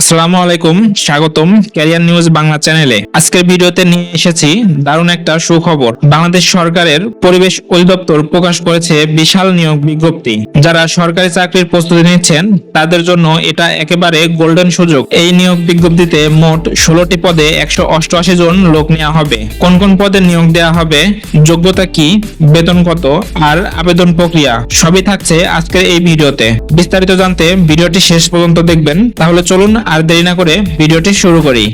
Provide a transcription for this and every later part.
আসসালামু আলাইকুম, স্বাগতম ক্যারিয়ার নিউজ বাংলা চ্যানেলে। আজকের ভিডিওতে নিয়ে এসেছি দারুণ একটা সুখবর। বাংলাদেশ সরকারের পরিবেশ অধিদপ্তর প্রকাশ করেছে বিশাল নিয়োগ বিজ্ঞপ্তি। যারা সরকারি চাকরির প্রস্তুতি নিচ্ছেন, তাদের জন্য এটা একেবারে গোল্ডেন সুযোগ। এই নিয়োগ বিজ্ঞপ্তিতে মোট ষোলোটি পদে একশো অষ্টআশি জন লোক নেওয়া হবে। কোন কোন পদে নিয়োগ দেওয়া হবে, যোগ্যতা কি, বেতন কত, আর আবেদন প্রক্রিয়া, সবই থাকছে আজকের এই ভিডিওতে। বিস্তারিত জানতে ভিডিওটি শেষ পর্যন্ত দেখবেন। তাহলে চলুন আর দেরি না করে ভিডিওটি শুরু করি।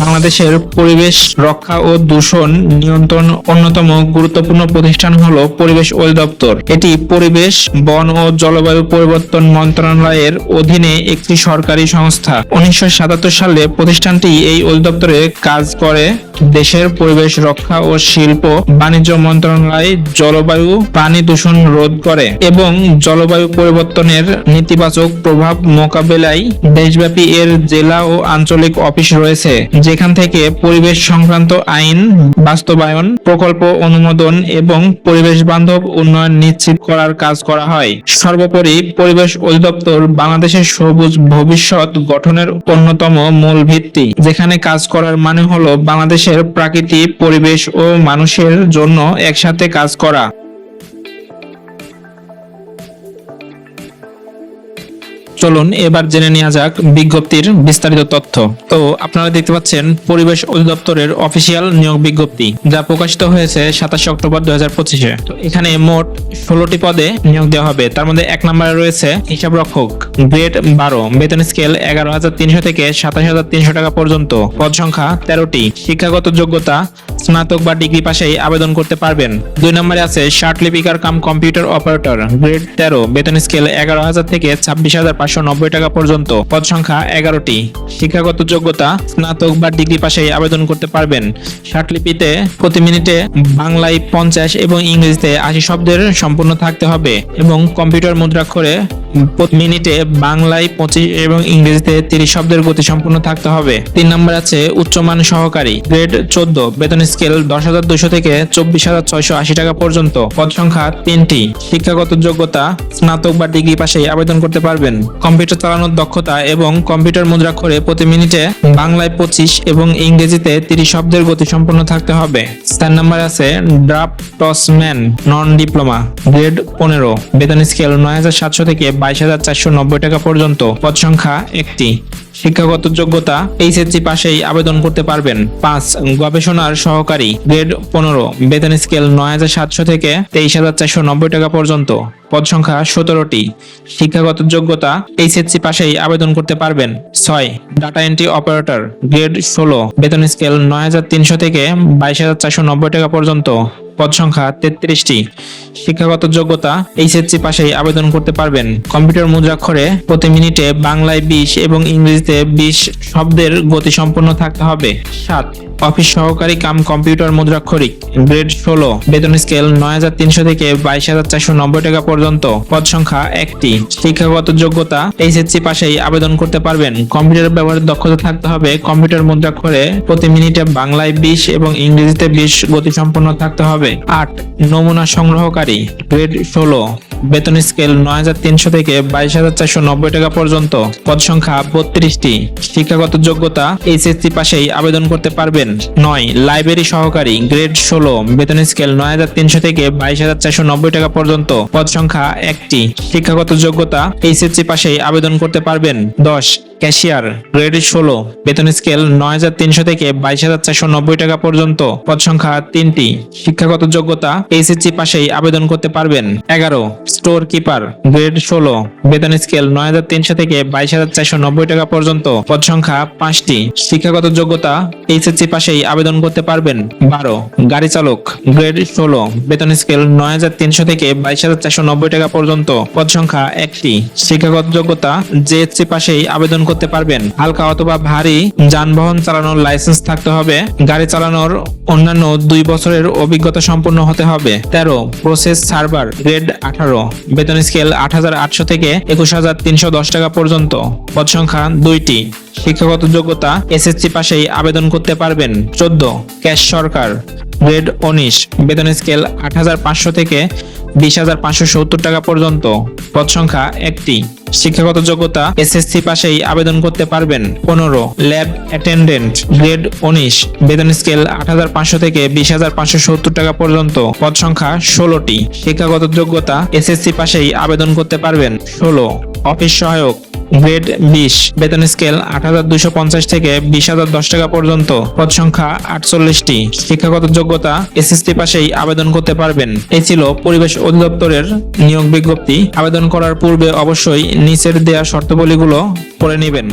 বাংলাদেশের পরিবেশ রক্ষা ও দূষণ নিয়ন্ত্রণ অন্যতম গুরুত্বপূর্ণ প্রতিষ্ঠান হল পরিবেশ অধিদপ্তর এটি পরিবেশ, বন ও জলবায়ু পরিবর্তন মন্ত্রণালয়ের অধীনে একটি সরকারি সংস্থা। উনিশশো সাতাত্তর সালে প্রতিষ্ঠানটি এই অধিদপ্তরে কাজ করে। দেশের পরিবেশ রক্ষা ও শিল্প, বাণিজ্য মন্ত্রণালয়, জলবায়ু, পানি দূষণ রোধ করে এবং জলবায়ু পরিবর্তনের নেতিবাচক প্রভাব মোকাবেলায় দেশব্যাপী এর জেলা ও আঞ্চলিক অফিস রয়েছে যেখান থেকে পরিবেশ সংক্রান্ত আইন, বাস্তবায়ন, প্রকল্প অনুমোদন এবং পরিবেশ বান্ধব উন্নয়ন নিশ্চিত করার কাজ করা হয়। সর্বোপরি পরিবেশ অধিদপ্তর বাংলাদেশের সবুজ ভবিষ্যৎ গঠনের অন্যতম মূল ভিত্তি। যেখানে কাজ করার মানে হলো বাংলাদেশের প্রাকৃতিক পরিবেশ ও মানুষের জন্য একসাথে কাজ করা। চলুন, এবার জেনে নেওয়া যাক বিজ্ঞপ্তির বিস্তারিত তথ্য। তো, আপনারা দেখতে পাচ্ছেন, পরিবেশ অধিদপ্তরের অফিসিয়াল নিয়োগ বিজ্ঞপ্তি, যা প্রকাশিত হয়েছে সাতাশে অক্টোবর দুই হাজার পঁচিশে। তো, এখানে মোট ষোলোটি পদে নিয়োগ দেওয়া হবে। তার মধ্যে এক নম্বরে রয়েছে হিসাব রক্ষক গ্রেড বারো, বেতন স্কেল এগারো হাজার তিনশো থেকে সাতাশ হাজার তিনশো টাকা পর্যন্ত। পদ সংখ্যা তেরোটি। শিক্ষাগত যোগ্যতা স্নাতক বা ডিগ্রি পাশেই আবেদন করতে পারবেন। দুই নম্বরে আছে শার্ট লিপিকার কাম কম্পিউটার অপারেটর, গ্রেড তেরো, বেতন স্কেল এগারো হাজার থেকে ছাব্বিশ হাজার পাঁচশো নব্বই টাকা পর্যন্ত। পদ সংখ্যা এগারোটি। শিক্ষাগত যোগ্যতা, স্নাতক বা ডিগ্রি পাশেই আবেদন করতে পারবেন। শার্টলিপিতে প্রতি মিনিটে বাংলায় পঞ্চাশ এবং ইংরেজিতে আশি শব্দের সম্পূর্ণ থাকতে হবে এবং কম্পিউটার মুদ্রাক্ষরে মিনিটে বাংলায় পঁচিশ এবং ইংরেজিতে তিরিশ শব্দের গতি সম্পূর্ণ থাকতে হবে। তিন নম্বর আছে উচ্চমান সহকারী, গ্রেড চোদ্দ, বেতন স্কেল দশ হাজার দুশো থেকে চব্বিশ হাজার ছয়শো আশি টাকা পর্যন্ত। পদ সংখ্যা তিনটি। শিক্ষাগত যোগ্যতা, স্নাতক বা ডিগ্রি পাশে আবেদন করতে পারবেন। কম্পিউটার চালানোর দক্ষতা এবং কম্পিউটার মুদ্রাক্ষরে প্রতি মিনিটে বাংলায় পঁচিশ এবং ইংরেজিতে তিরিশ শব্দের গতি সম্পন্ন থাকতে হবে। চার নাম্বার আছে ড্রাফটসম্যান, নন ডিপ্লোমা, গ্রেড পনেরো, বেতন স্কেল নয় হাজার সাতশো থেকে বাইশ হাজার চারশো নব্বই টাকা পর্যন্ত। পদ সংখ্যা একটি। শিক্ষাগত যোগ্যতা এইচএসসি পাশেই আবেদন করতে পারবেন। পাঁচ, গবেষণার সহকারী, গ্রেড পনেরো, বেতন স্কেল নয় হাজার সাতশো থেকে তেইশ হাজার চারশো নব্বই টাকা পর্যন্ত। পদ সংখ্যা সতেরোটি। শিক্ষাগত যোগ্যতা এইচএসসি পাশেই আবেদন করতে পারবেন। ছয়, ডাটা এন্ট্রি অপারেটর, গ্রেড ষোলো, বেতন স্কেল নয় হাজার তিনশো থেকে বাইশ হাজার চারশো নব্বই টাকা পর্যন্ত। পদ সংখ্যা তেত্রিশটি। শিক্ষাগত যোগ্যতা এইচএসসি পাশেই আবেদন করতে পারবেন। কম্পিউটার মুদ্রাক্ষরে প্রতি মিনিটে বাংলায় বিশ এবং ইংরেজিতে বিশ শব্দের গতি সম্পন্ন থাকতে হবে। সাত অফিস সহকারী কাম কম্পিউটার মুদ্রাক্ষরিক গ্রেড ষোলো, বেতন স্কেল নয় হাজার তিনশো থেকে বাইশ হাজার চারশো নব্বই টাকা পর্যন্ত। পদ সংখ্যা একটি। শিক্ষাগত যোগ্যতা এইচএসসি পাশেই আবেদন করতে পারবেন। কম্পিউটার ব্যবহারের দক্ষতা থাকতে হবে। কম্পিউটার মুদ্রাক্ষরে প্রতি মিনিটে বাংলায় বিশ এবং ইংরেজিতে বিশ গতি সম্পন্ন থাকতে হবে। আট, নমুনা সংগ্রহকারী, গ্রেড ষোলো। বেতন স্কেল নয় হাজার তিনশো থেকে বাইশ হাজার চারশো নব্বই টাকা পর্যন্ত। পদ সংখ্যা বত্রিশটি। শিক্ষাগত যোগ্যতা এইচএসসি পাশেই আবেদন করতে পারবেন। নয়, লাইব্রেরি সহকারী, গ্রেড ষোলো। বেতন স্কেল নয় হাজার তিনশো থেকে বাইশ হাজার চারশো নব্বই টাকা পর্যন্ত। পদ সংখ্যা একটি। শিক্ষাগত যোগ্যতা এইচএসসি পাশেই আবেদন করতে পারবেন। দশ ক্যাশিয়ার, গ্রেড ষোলো, বেতন স্কেল নয় হাজার তিনশো থেকে বাইশ হাজার চারশো নব্বই টাকা পর্যন্ত। পদ সংখ্যা তিনটি। শিক্ষাগত যোগ্যতা, এইচএসসি পাশেই আবেদন করতে পারবেন। এগারো, স্টোর কিপার, গ্রেড ষোলো, বেতন স্কেল নয় হাজার তিনশো থেকে বাইশ হাজার চারশো নব্বই টাকা পর্যন্ত। পদ সংখ্যা পাঁচটি। শিক্ষাগত যোগ্যতা, এইচএসসি পাশেই আবেদন করতে পারবেন। বারো, গাড়ি চালক, গ্রেড ষোলো, বেতন স্কেল নয় হাজার তিনশো থেকে বাইশ হাজার চারশো নব্বই টাকা পর্যন্ত। পদ সংখ্যা একটি। শিক্ষাগত যোগ্যতা, জেএসসি পাশেই আবেদন করতে পারবেন। হালকা অথবা ভারী যানবাহন চালানোর লাইসেন্স থাকতে হবে। গাড়ি চালানোর অন্যান্য দুই বছরের অভিজ্ঞতা সম্পন্ন হতে হবে। তেরো প্রসেস সার্ভার গ্রেড আঠারো। বেতন স্কেল আট হাজার আটশো থেকে একুশ হাজার তিনশো দশ টাকা পর্যন্ত। পদ সংখ্যা দুইটি। শিক্ষাগত যোগ্যতা, এসএসসি পাশেই আবেদন করতে পারবেন। চোদ্দ ক্যাশ সরকার গ্রেড উনিশ। বেতন স্কেল আট হাজার পাঁচশো থেকে বিশ হাজার পাঁচশো সত্তর টাকা পর্যন্ত। পদ সংখ্যা একটি। শিক্ষাগত যোগ্যতা এসএসসি পাশেই আবেদন করতে পারবেন। পনেরো, ল্যাব অ্যাটেন্ডেন্ট, গ্রেড উনিশ, বেতন স্কেল আট হাজার পাঁচশো থেকে বিশ হাজার পাঁচশো সত্তর টাকা পর্যন্ত। পদ সংখ্যা ষোলোটি। শিক্ষাগত যোগ্যতা এসএসসি পাশেই আবেদন করতে পারবেন। ষোলো, অফিস সহায়ক। গ্রেড বিশ বেতন স্কেল আট হাজার দুশো পঞ্চাশ থেকে বিশ হাজার দশ টাকা পর্যন্ত। পদ সংখ্যা আটচল্লিশটি। শিক্ষাগত যোগ্যতা এসএসসি পাশেই আবেদন করতে পারবেন। এই ছিল পরিবেশ অধিদপ্তরের নিয়োগ বিজ্ঞপ্তি। আবেদন করার পূর্বে অবশ্যই নিচের দেয়া শর্তাবলীগুলো পড়ে নেবেন।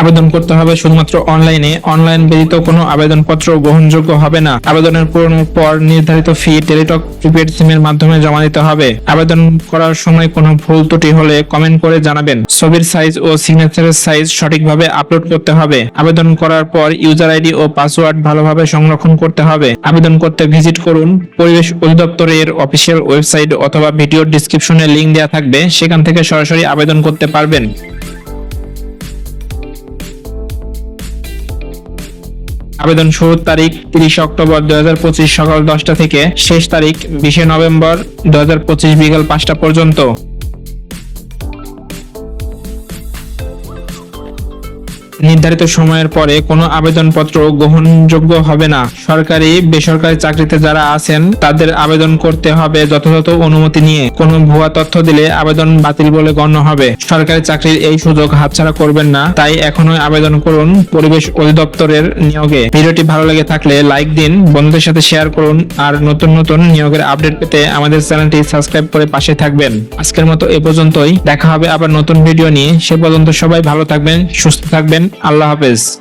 আবেদন করতে হবে। শুধুমাত্র অনলাইনে অনলাইন ব্যতীত কোনো আবেদনপত্র গ্রহণযোগ্য হবে না। আবেদনের পূরণের পর নির্ধারিত ফি টেলিটক প্রিপেড সিমের মাধ্যমে জমা দিতে হবে। আবেদন করার সময় কোনো ভুল ত্রুটি হলে কমেন্ট করে জানাবেন। ছবির সাইজ ও সিগনেচারের সাইজ সঠিকভাবে আপলোড করতে হবে। আবেদন করার পর ইউজার আইডি ও পাসওয়ার্ড ভালোভাবে সংরক্ষণ করতে হবে। আবেদন করতে ভিজিট করুন। পরিবেশ অধিদপ্তরের অফিসিয়াল ওয়েবসাইট অথবা ভিডিও ডিসক্রিপশনে লিংক দেওয়া থাকবে। সেখান থেকে সরাসরি আবেদন করতে পারবেন। আবেদন শুরুর তারিখ তিরিশ অক্টোবর দু হাজার পঁচিশ সকাল দশটা থেকে শেষ তারিখ বিশে নভেম্বর দুই বিকাল পাঁচটা পর্যন্ত। নির্ধারিত সময়ের পরে কোনো আবেদনপত্র গ্রহণযোগ্য হবে না। সরকারি, বেসরকারি চাকরিতে যারা আছেন, তাদের আবেদন করতে হবে যথাযথ অনুমতি নিয়ে। কোনো ভুয়া তথ্য দিলে আবেদন বাতিল বলে গণ্য হবে। সরকারি চাকরির এই সুযোগ হাতছাড়া করবেন না। তাই এখনই আবেদন করুন পরিবেশ অধিদপ্তরের নিয়োগে। ভিডিওটি ভালো লেগে থাকলে লাইক দিন, বন্ধুদের সাথে শেয়ার করুন, আর নতুন নতুন নিয়োগের আপডেট পেতে আমাদের চ্যানেলটি সাবস্ক্রাইব করে পাশে থাকবেন। আজকের মতো এ পর্যন্তই। দেখা হবে আবার নতুন ভিডিও নিয়ে। সে পর্যন্ত সবাই ভালো থাকবেন, সুস্থ থাকবেন। আল্লাহ হাফেজ।